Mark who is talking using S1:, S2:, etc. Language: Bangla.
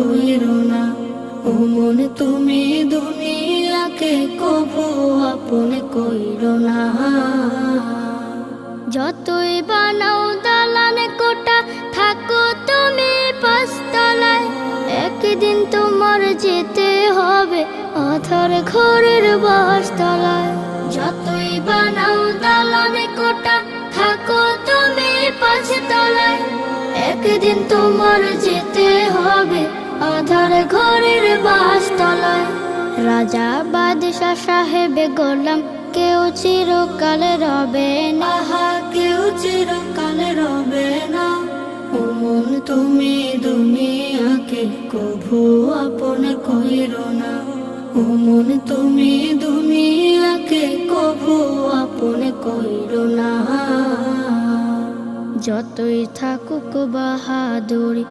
S1: কইরো না। ও মন, তুমি দুনিয়াকে কভু আপন কইরো না।
S2: যতই বানাও দালান কোটা, থাকো তুমি পাঁচতলায়। একদিন তোমার যেতে হবে অথর ঘরের বাসতলায়। আধার ঘরের বাসতলায়। রাজা বাদশাহ সাহেবে গোলাম, কেউ চিরকাল রবে না।
S1: কেউ চিরকালে রবে না। ও মন তুমি দুনিয়াকে কভু আপন কইরো না। ও মন তুমি দুনিয়াকে কভু আপন কইরো না।
S2: যতই থাকুক বাহাদুরি